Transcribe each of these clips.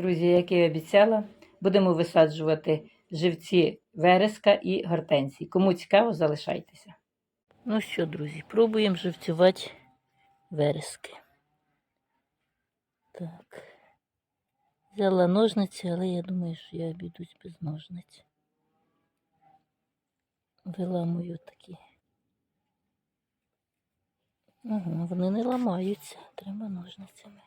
Друзі, як і обіцяла, будемо висаджувати живці вереска і гортензії. Кому цікаво, залишайтеся. Ну що, друзі, пробуємо живцювати верески. Так. Взяла ножниці, але я думаю, що я обійдусь без ножниць. Виламую такі. Ага, вони не ламаються, треба ножницями.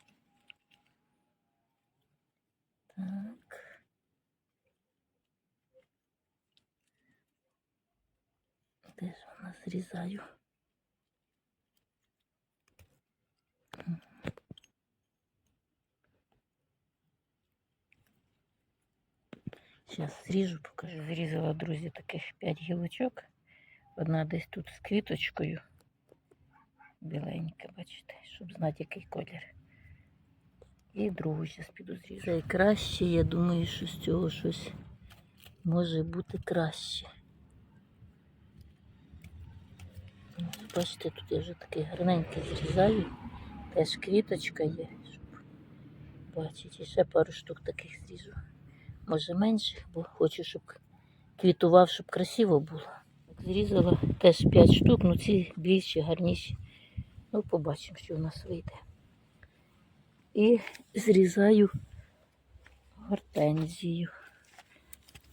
Де ж вона зрізаю? Зараз зріжу, покажу. Зрізала, друзі, таких 5 гілочок. Одна десь тут з квіточкою. Біленька, бачите, щоб знати, який колір. І другу зараз піду зріжу. Це краще, я думаю, що з цього щось може бути краще. Ось, Бачите, тут я вже такий гарненький зрізаю. Теж квіточка є, щоб бачити. Ще пару штук таких зріжу. Може менших, бо хочу, щоб квітував, щоб красиво було. Зрізала теж 5 штук, ну ці більші, гарніші. Ну, побачимо, що у нас вийде. І зрізаю гортензію.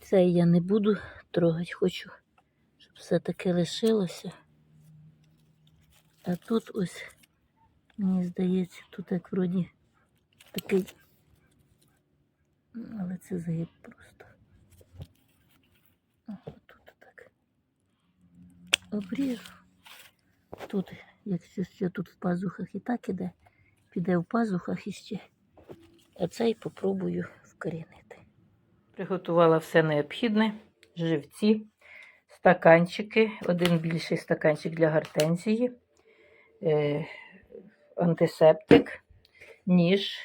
Це я не буду трогати, хочу, щоб все таки лишилося. А тут ось, мені здається, тут як вроді такий, але це загиб просто. О, Тут так обріжу. Тут, якщо ще тут в пазухах і так іде, піде в пазухах іще. А цей попробую вкорінити. Приготувала все необхідне, живці, стаканчики, один більший стаканчик для гортензії, антисептик, ніж,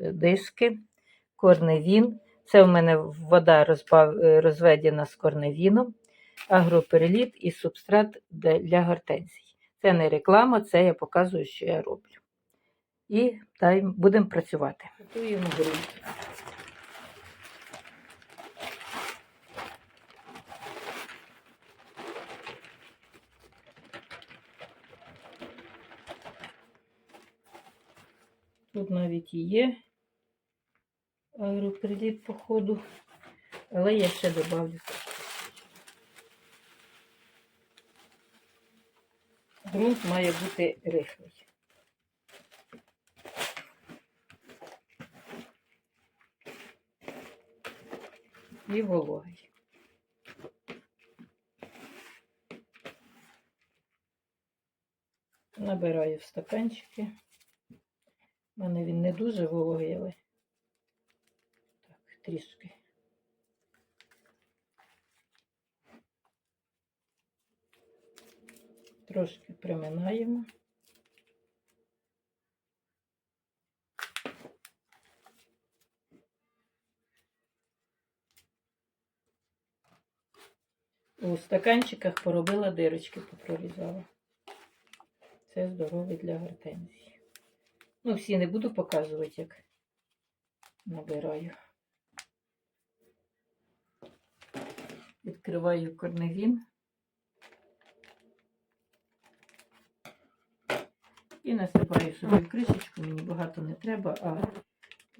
е, диски, корневін. Це в мене вода розбав, е, розведена з корневіном, агропереліт і субстрат для гортензій. Це не реклама, це я показую, що я роблю. І будемо працювати. Готуємо ґрунт. Тут навіть і є агроприліт по ходу, але я ще добавлю. Ґрунт має бути рихлий. І вологий. Набираю в стаканчики. У мене він не дуже вологий, але так, трішки. Трошки приминаємо. У стаканчиках поробила дирочки, попрорізала. Це здоровий для гортензії. Ну, всі не буду показувати, як набираю. Відкриваю корневін. І насипаю собі в кришечку, мені багато не треба, а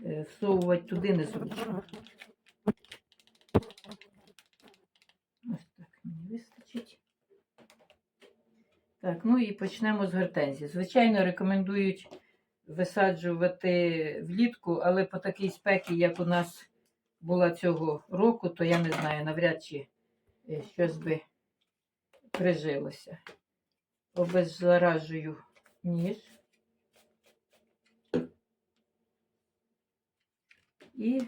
е, всовувати туди незручно. Ось так мені вистачить. Так, ну і почнемо з гортензії. Звичайно, рекомендують висаджувати влітку, але по такій спекі, як у нас була цього року, то я не знаю, навряд чи е, щось би прижилося. Обеззаражую ніж. І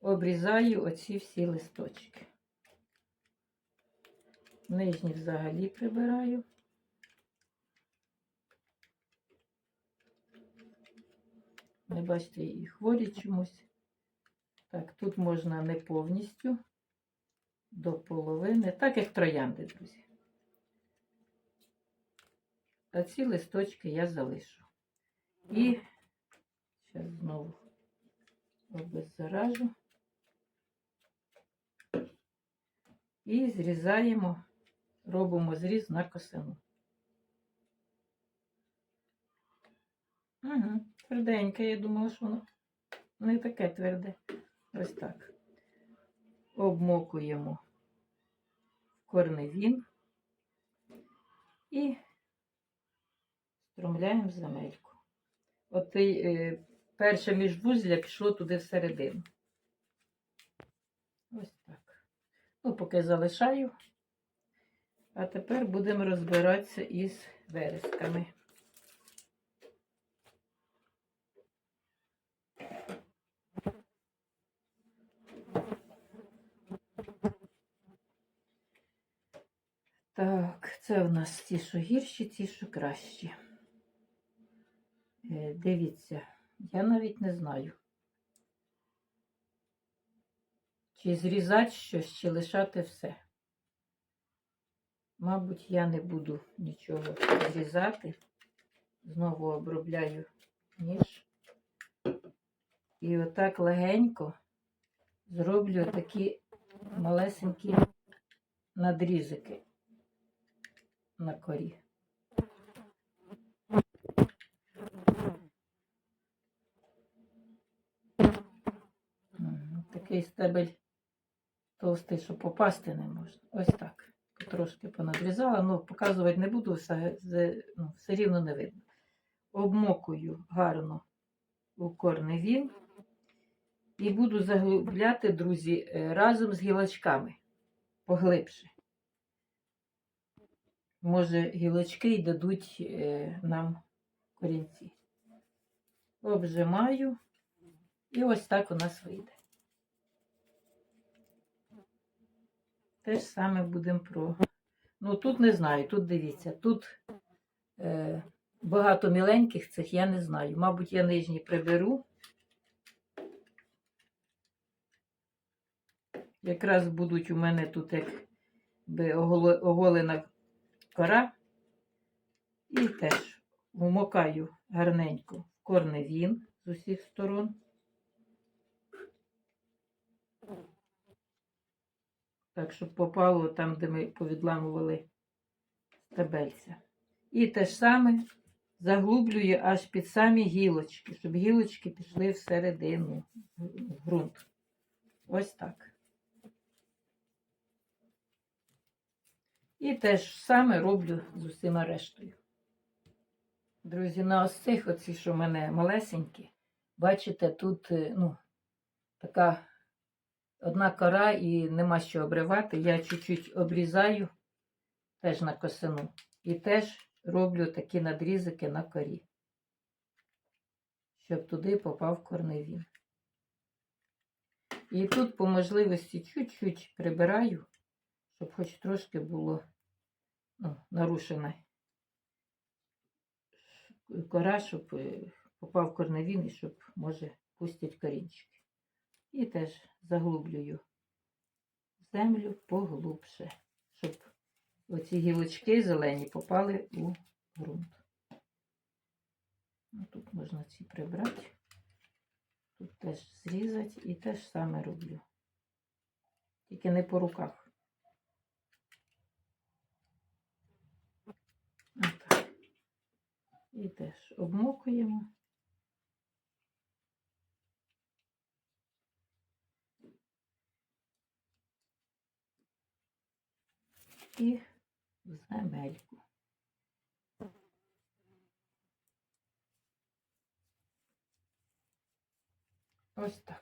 обрізаю оці всі листочки. Нижні взагалі прибираю. Не бачите, і хворі чомусь. Так, тут можна не повністю до половини, так як троянди, друзі. А ці листочки я залишу. І зараз знову обеззаражу. І зрізаємо, робимо зріз на косину. Угу, тверденьке, я думала, що воно не таке тверде. Ось так. Обмокуємо корневін і стромляємо в земельку. От е, перше міжвузля пішло туди всередину. Ось так. Ну, поки залишаю. А тепер будемо розбиратися із вересками. Так, це в нас ті, що гірші, ті, що кращі. Е, Дивіться, я навіть не знаю. Чи зрізати щось, чи лишати все. Мабуть, я не буду нічого зрізати. Знову обробляю ніж. І отак легенько зроблю такі малесенькі надрізики на корі. Такий стебель товстий, що попасти не можна. Ось так. Трошки понадрізала, ну показувати не буду, все, ну, все рівно не видно. Обмокую гарно у корневін і буду заглубляти, друзі, е, разом з гілочками поглибше. Може, гілочки й дадуть е, нам корінці. Обжимаю, і ось так у нас вийде. Те ж саме будемо про. Ну, тут не знаю, тут дивіться, тут е, багато міленьких цих я не знаю. Мабуть, я нижні приберу. Якраз будуть у мене тут якби оголе- оголена кора. І теж вмокаю гарненько в корневін з усіх сторон. Так, щоб попало там, де ми повідламували стебельця. І те ж саме заглублюю аж під самі гілочки, щоб гілочки пішли всередину в ґрунт. Ось так. І те ж саме роблю з усіма рештою. Друзі, на ось цих, оці, що в мене малесенькі, бачите, тут е, ну, така одна кора і нема що обривати. Я чуть-чуть обрізаю теж на косину. І теж роблю такі надрізики на корі, щоб туди попав корневін. І тут по можливості чуть-чуть прибираю, щоб хоч трошки було нарушена кора, щоб е, попав корневін і щоб, може, пустять корінчики. І теж заглублюю землю поглубше, щоб оці гілочки зелені попали у ґрунт. Ну, Тут можна ці прибрати, тут теж зрізати і теж саме роблю. Тільки не по руках. Отак. І теж обмокуємо. І в земельку. Ось так.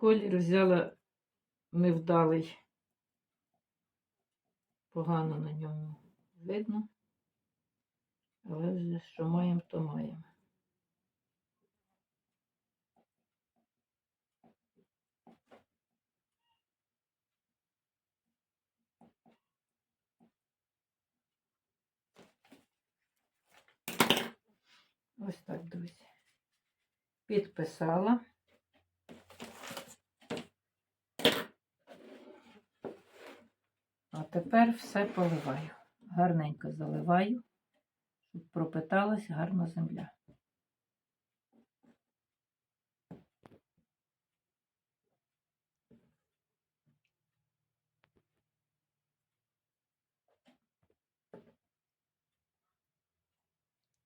Колір взяла невдалий. Погано на ньому видно. Але вже що маємо, то маємо. Ось так, друзі. Підписала. А тепер все поливаю. Гарненько заливаю, щоб пропиталась гарно земля.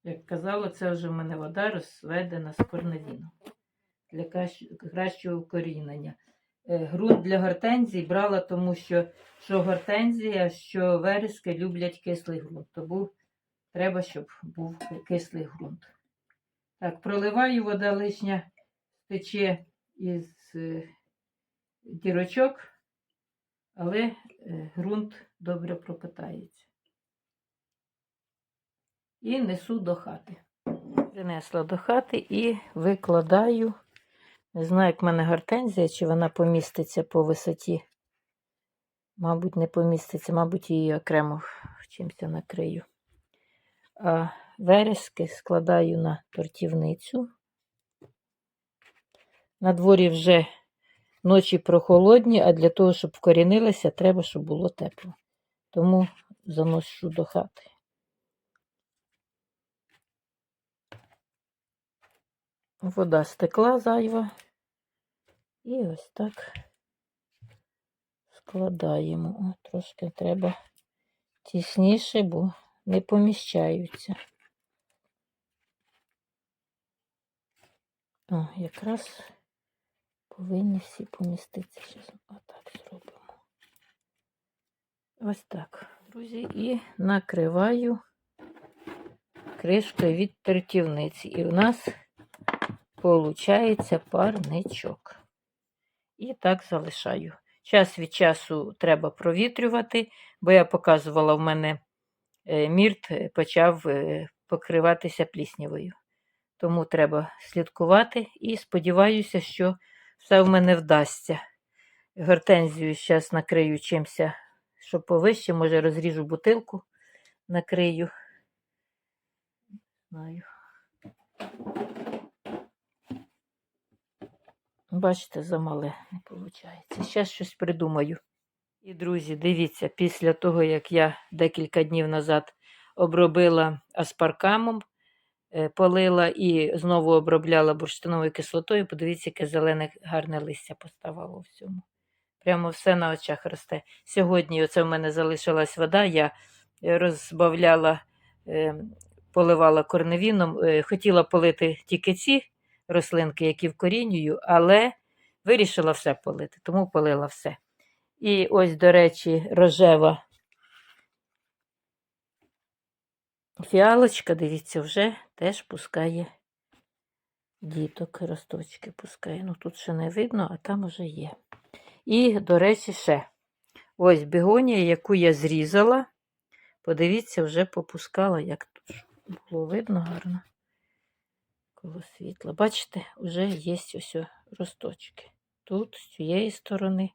Як казала, це вже в мене вода розведена з корневіном для кращого укорінення. Е, Ґрунт для гортензій брала, тому що що гортензія, що верески люблять кислий ґрунт. Тому треба, щоб був кислий ґрунт. Так, проливаю, вода лишня тече із е, дірочок, але е, ґрунт добре пропитається. І несу до хати. Принесла до хати і викладаю. Не знаю, як в мене гортензія, чи вона поміститься по висоті. Мабуть, не поміститься, мабуть, її окремо чимось накрию. А верески складаю на тортівницю. На дворі вже ночі прохолодні, а для того, щоб вкорінилися, треба, щоб було тепло. Тому заношу до хати. Вода стекла зайва. І ось так складаємо. О, трошки треба тісніше, бо не поміщаються. О, якраз повинні всі поміститися. Отак зробимо. Ось так, друзі, і накриваю кришкою від тертівниці. І в нас Получається парничок. І так залишаю. Час від часу треба провітрювати, бо я показувала, в мене е, мірт е, почав е, покриватися пліснявою. Тому треба слідкувати і сподіваюся, що все в мене вдасться. Гортензію зараз накрию чимся, щоб повище, може розріжу бутилку, накрию. Знаю. Бачите, замале не виходить. Зараз щось придумаю. І, друзі, дивіться, після того, як я декілька днів назад обробила аспаркамом, е, полила і знову обробляла бурштиновою кислотою, подивіться, яке зелене гарне листя поставало в цьому. Прямо все на очах росте. Сьогодні оце в мене залишилась вода, я розбавляла, е, поливала корневіном, е, хотіла полити тільки ці рослинки, які вкорінюю, але вирішила все полити, тому полила все. І ось, до речі, рожева фіалочка, дивіться, вже теж пускає діток, росточки пускає. Ну, тут ще не видно, а там уже є. І, до речі, ще ось бігонія, яку я зрізала. Подивіться, вже попускала, як тут було видно гарно коло світла. Бачите, вже є ось росточки. Тут, з цієї сторони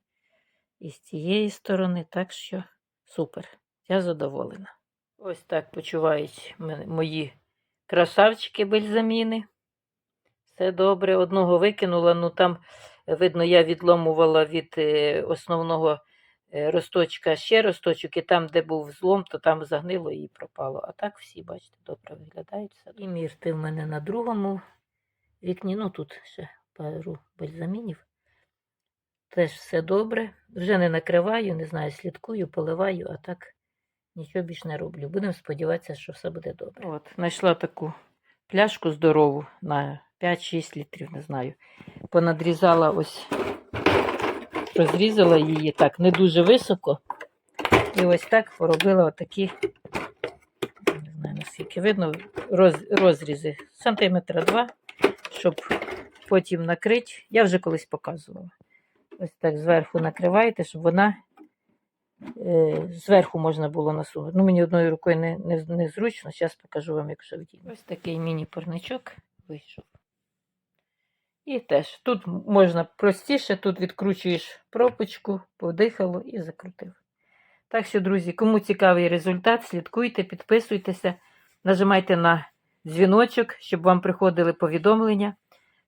і з цієї сторони, так що супер. Я задоволена. Ось так почувають мої красавчики бельзаміни. Все добре. Одного викинула, ну там, видно, я відломувала від е, основного росточка ще росточок, і там, де був злом, то там загнило і пропало. А так всі, бачите, добре виглядають. І мірти в мене на другому вікні. Ну тут ще пару бальзамінів. Теж все добре. Вже не накриваю, не знаю, слідкую, поливаю, а так нічого більш не роблю. Будемо сподіватися, що все буде добре. От, знайшла таку пляшку здорову на 5-6 літрів, не знаю. Понадрізала ось, розрізала її так, не дуже високо. І ось так поробила отакі, не знаю наскільки видно, роз, розрізи сантиметра два, щоб потім накрити. Я вже колись показувала. Ось так зверху накриваєте, щоб вона е, зверху можна було насунути. Ну, мені одною рукою не, не, не зручно, зараз покажу вам, як вже вдіну. Ось такий міні-парничок вийшов. І теж тут можна простіше, тут відкручуєш пропочку, подихало і закрутив. Так що, друзі, кому цікавий результат, слідкуйте, підписуйтеся, нажимайте на дзвіночок, щоб вам приходили повідомлення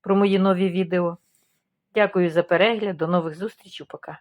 про мої нові відео. Дякую за перегляд, до нових зустрічей, пока.